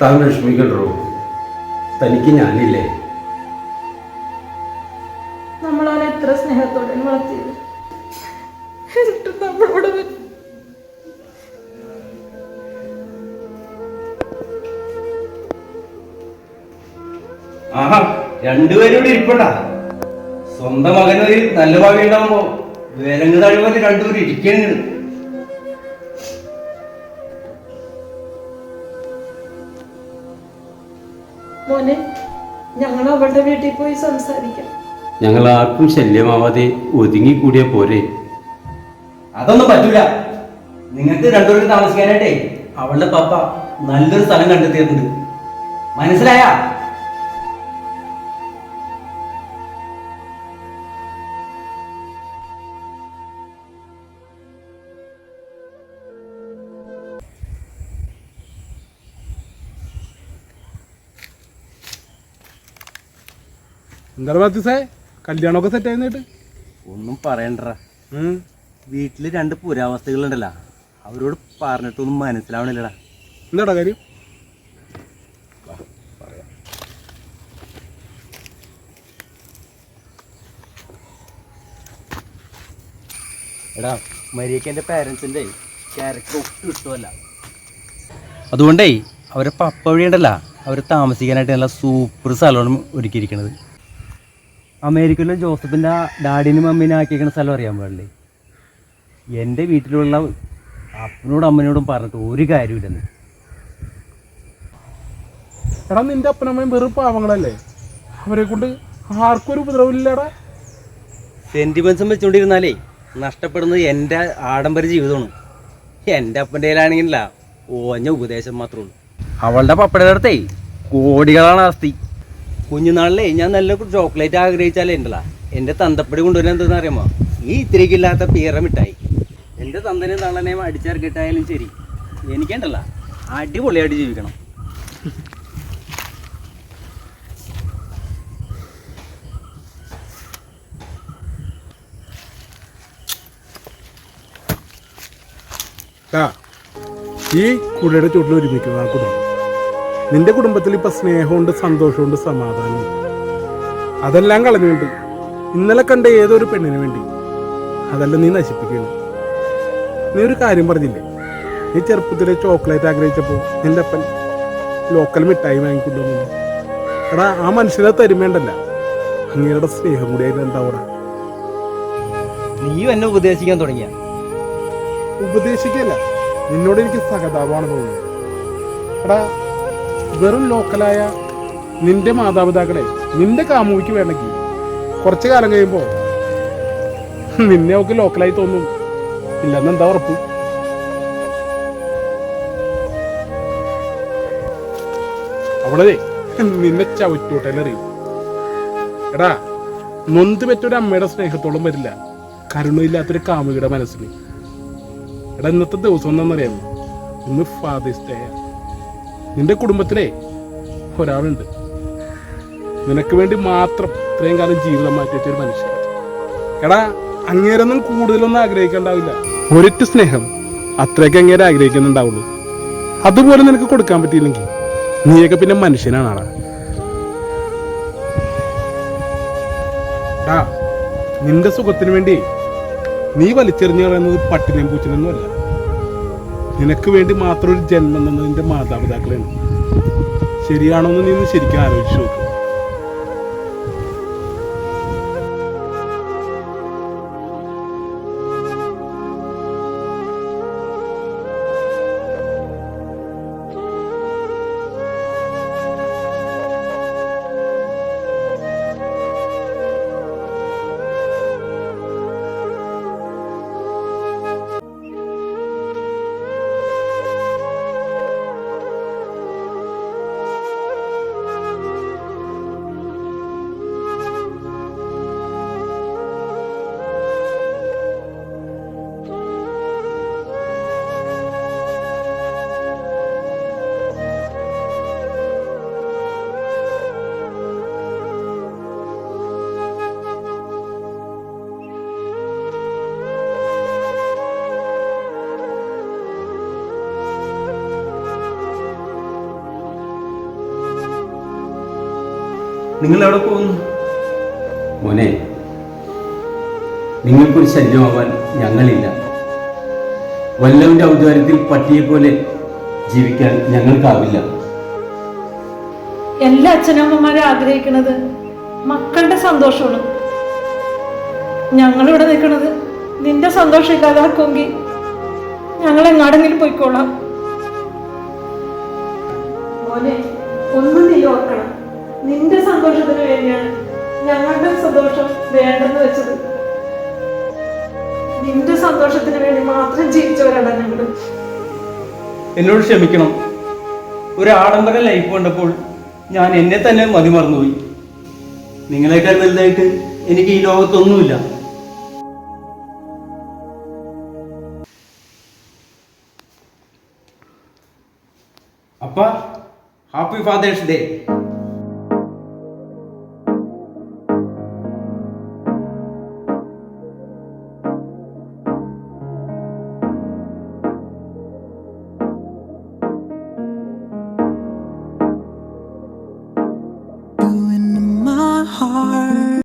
താൻ വിഷമിക്കണ്ടോ തനിക്ക് ഞാനില്ലേ? നമ്മൾ അവനെ എത്ര സ്നേഹത്തോടെ വളർത്തിയത്. എന്നിട്ട് നമ്മളോട് ആഹാ രണ്ടുപേരും ഇവിടെ ഇരിപ്പണ്ടാ. സ്വന്തം മകനൊരു നല്ല ഭാവി ഉണ്ടാവുമ്പോ വേലങ്ങ് തഴുപോലെ രണ്ടുപേരും ഇരിക്കണ മോനെ ഞങ്ങൾ അവളുടെ വീട്ടിൽ പോയി സംസാരിക്കാം. ഞങ്ങൾ ആർക്കും ശല്യമാവാതെ ഒതുങ്ങിക്കൂടിയ പോരെ. അതൊന്നും പറ്റൂല. നിങ്ങൾക്ക് രണ്ടുപേർക്ക് താമസിക്കാനായിട്ടേ അവളുടെ പപ്പ നല്ലൊരു സ്ഥലം കണ്ടെത്തിയിട്ടുണ്ട്. മനസ്സിലായാ? എന്താണ് മാത്യുസേ കല്യാണമൊക്കെ സെറ്റ് ആയിരുന്നിട്ട് ഒന്നും പറയണ്ട വീട്ടിൽ രണ്ട് പുരാവസ്ഥകളുണ്ടല്ലോ അവരോട് പറഞ്ഞിട്ടൊന്നും മനസ്സിലാവണില്ലടാ. എന്താടാ കാര്യം? എടാ മരിയക്ക് എന്റെ പാരൻസിന്റെ ക്യാരക്ടർ ഒട്ടും ഇഷ്ടമല്ല. അതുകൊണ്ടേ അവരെ പപ്പ വഴിയുണ്ടല്ല. അവർ താമസിക്കാനായിട്ട് നല്ല സൂപ്പർ സ്ഥലമാണ് ഒരുക്കിയിരിക്കുന്നത് അമേരിക്കയിലെ ജോസഫിന്റെ ഡാഡിനും മമ്മീനും ആക്കിയിരിക്കുന്ന സ്ഥലം അറിയാൻ പാടില്ലേ? എന്റെ വീട്ടിലുള്ള അപ്പനോടും അമ്മനോടും പറഞ്ഞിട്ട് ഒരു കാര്യമില്ലെന്ന് എടാ നിന്റെ അപ്പനമ്മയും വെറും പാവങ്ങളല്ലേ? അവരെ കൊണ്ട് ആർക്കും ഒരു ഉപദ്രവമില്ലടാ സെന്റിമെൻസും വെച്ചുകൊണ്ടിരുന്നാലേ നഷ്ടപ്പെടുന്നത് എന്റെ ആഡംബര ജീവിതമാണ്. എന്റെ അപ്പന്റെ കയ്യിലാണെങ്കിലല്ല ഓഞ്ഞ ഉപദേശം മാത്രമേ ഉള്ളൂ. അവളുടെ പപ്പയുടെ അടുത്തേ കോടികളാണ് ആസ്തി. കുഞ്ഞുനാളിലേ ഞാൻ നല്ല ചോക്ലേറ്റ് ആഗ്രഹിച്ചാലേ ഉണ്ടല്ല. എന്റെ തന്തപ്പടി കൊണ്ടുവരാൻ എന്താണെന്ന് അറിയാമോ? ഈ ഇത്തിരിക്കില്ലാത്ത പീറ മിഠായി. എന്റെ തന്തനെയും തള്ളനെയും അടിച്ചിറക്കിട്ടായാലും ശരി. എനിക്കുണ്ടല്ല. അടിപൊളിയായിട്ട് ജീവിക്കണം. ഈ കുടിയുടെ ചുട്ടിൽ ഒരുമിക്കുന്ന ആ കുടുംബം നിന്റെ കുടുംബത്തിൽ ഇപ്പൊ സ്നേഹമുണ്ട് സന്തോഷമുണ്ട് സമാധാനമുണ്ട് അതെല്ലാം കളഞ്ഞുകൊണ്ട് ഇന്നലെ കണ്ട ഏതൊരു പെണ്ണിന് വേണ്ടി അതെല്ലാം നീ നശിപ്പിക്കുന്നു നീ ഒരു കാര്യം പറഞ്ഞില്ലേ? നീ ചെറുപ്പത്തിലെ ചോക്ലേറ്റ് ആഗ്രഹിച്ചപ്പോൾ നിന്റെ അപ്പൻ ലോക്കൽ മിഠായി വാങ്ങിക്കൊണ്ടുവന്നു എടാ ആ മനുഷ്യനെ തരുമേണ്ടല്ല. അങ്ങയുടെ സ്നേഹം കൂടി അതിലുണ്ടാവടാ നീ എന്നെ ഉപദേശിക്കാൻ തുടങ്ങിയ? ഉപദേശിക്കല്ല നിന്നോട് എനിക്ക് സഹതാപമാണ് തോന്നുന്നത്. എടാ വെറും ലോക്കലായ നിന്റെ മാതാപിതാക്കളെ നിന്റെ കാമുവിക്ക് വേണമെങ്കിൽ കുറച്ച് കാലം കഴിയുമ്പോൾ നിന്നെ ഒക്കെ ലോക്കലായി തോന്നും. ഇല്ലെന്ന് എന്താ ഉറപ്പ്? അവളെ നിന്നെ ചവിറ്റോട്ടലറിയും എടാ നൊന്ത് പറ്റൊരു അമ്മയുടെ സ്നേഹത്തോളം വരില്ല. കരുണയില്ലാത്തൊരു കാമുകിയുടെ മനസ്സിന് എടാ ഇന്നത്തെ ദിവസം എന്താണെന്നറിയാമോ? ഇന്ന് ഫാദേഴ്സ് ഡേ നിന്റെ കുടുംബത്തിലെ ഒരാളുണ്ട്. നിനക്ക് വേണ്ടി മാത്രം ഇത്രയും കാലം ജീവിതം മാറ്റി വെച്ചൊരു മനുഷ്യൻ. എടാ അങ്ങേരൊന്നും കൂടുതലൊന്നും ആഗ്രഹിക്കണ്ടാവില്ല. ഒരൊറ്റ സ്നേഹം അത്രയൊക്കെ അങ്ങേരെ ആഗ്രഹിക്കുന്നുണ്ടാവുള്ളൂ. അതുപോലെ നിനക്ക് കൊടുക്കാൻ പറ്റിയില്ലെങ്കിൽ നീയൊക്കെ പിന്നെ മനുഷ്യനാണ് ആടാ നിന്റെ സുഖത്തിന് വേണ്ടി നീ വലിച്ചെറിഞ്ഞു കളയുന്നത് പട്ടിനെയും പൂച്ചനൊന്നും അല്ല നിനക്ക് വേണ്ടി മാത്രം ഒരു ജന്മം തന്നത് നിന്റെ മാതാപിതാക്കളാണ് ശരിയാണോ എന്ന് നീ ശരിക്കും ആലോചിച്ച് നോക്ക്. നിങ്ങൾ എവിടെ പോകുന്നു? മോനെ നിങ്ങൾക്കൊരു ശല്യമാവാൻ ഞങ്ങളില്ല. വല്ലവന്റെ ഔദാര്യത്തിൽ പട്ടിയെ പോലെ ജീവിക്കാൻ ഞങ്ങൾക്കാവില്ല. എല്ലാ അച്ഛനമ്മമാരും ആഗ്രഹിക്കുന്നത് മക്കളുടെ സന്തോഷമാണ്. ഞങ്ങളിവിടെ നിൽക്കുന്നത് നിന്റെ സന്തോഷം ഇല്ലാതാക്കുമെങ്കിൽ ഞങ്ങൾ എങ്ങാടെങ്കിലും പോയിക്കോളാം. മോനെ ഒന്നും നീ ഓർക്കണം. നിന്റെ സന്തോഷത്തിന് വേണ്ടിയാണ് ഞങ്ങളുടെ സന്തോഷം വേണ്ടെന്ന് വെച്ചത്. നിന്റെ സന്തോഷത്തിന് വേണ്ടി മാത്രം ജീവിച്ചവരാണ് ഞങ്ങൾ. എന്നോട് ക്ഷമിക്കണം. ഒരു ആഡംബര ലൈഫ് കണ്ടപ്പോൾ ഞാൻ എന്നെ തന്നെ മതിമറന്നുപോയി. നിങ്ങളെക്കാൾ വലുതായിട്ട് എനിക്ക് ഈ ലോകത്തൊന്നുമില്ല. അപ്പ ഹാപ്പി ഫാദേഴ്സ് ഡേ